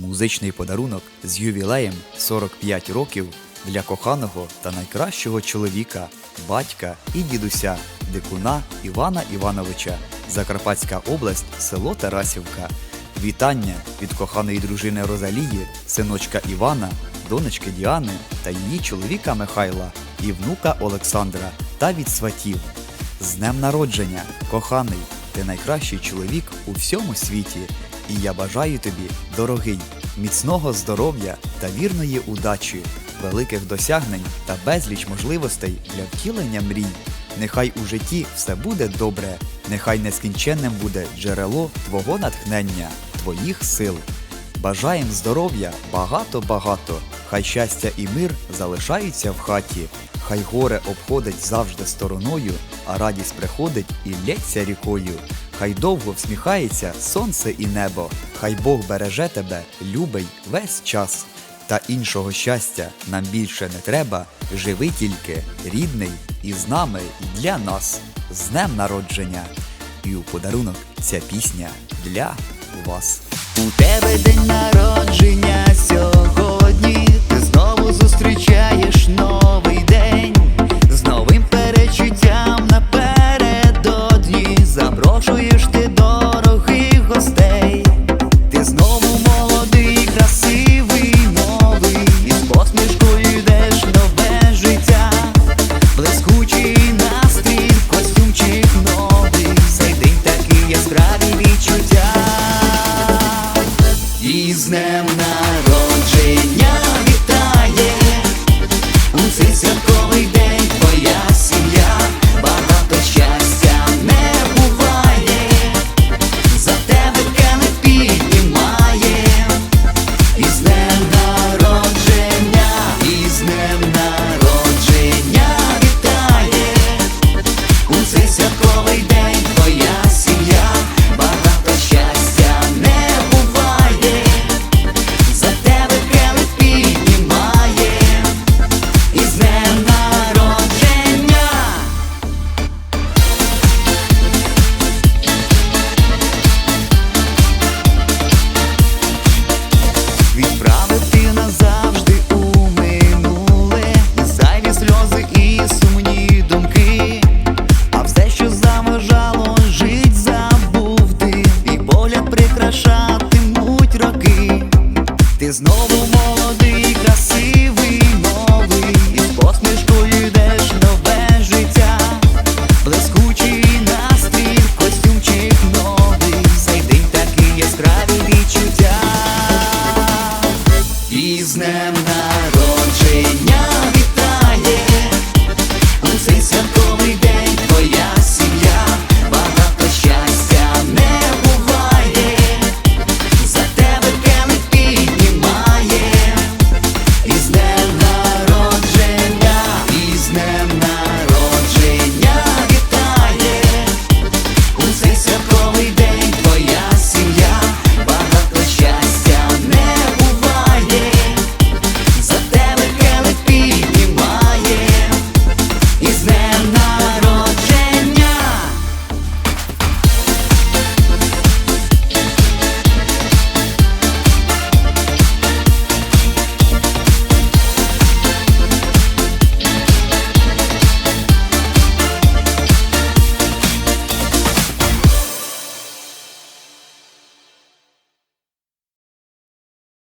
Музичний подарунок з ювілеєм 45 років для коханого та найкращого чоловіка, батька і дідуся, дикуна Івана Івановича, Закарпатська область, село Тарасівка. Вітання від коханої дружини Розалії, синочка Івана, донечки Діани та її чоловіка Михайла і внука Олександра та від сватів. З днем народження, коханий, ти найкращий чоловік у всьому світі. І я бажаю тобі, дорогий, міцного здоров'я та вірної удачі, великих досягнень та безліч можливостей для втілення мрій. Нехай у житті все буде добре, нехай нескінченним буде джерело твого натхнення, твоїх сил. Бажаєм здоров'я багато-багато, хай щастя і мир залишаються в хаті, хай горе обходить завжди стороною, а радість приходить і лється рікою. Хай довго всміхається сонце і небо, хай Бог береже тебе, любий, весь час. Та іншого щастя нам більше не треба. Живи тільки, рідний, і з нами, і для нас. З днем народження! І у подарунок ця пісня для вас. У тебе день народження днем народження Ти знову молодий, красивий, новий, І посмішкою йдеш нове життя, блискучий настрій, костюмчик новий, цей день такі яскраві відчуття, І на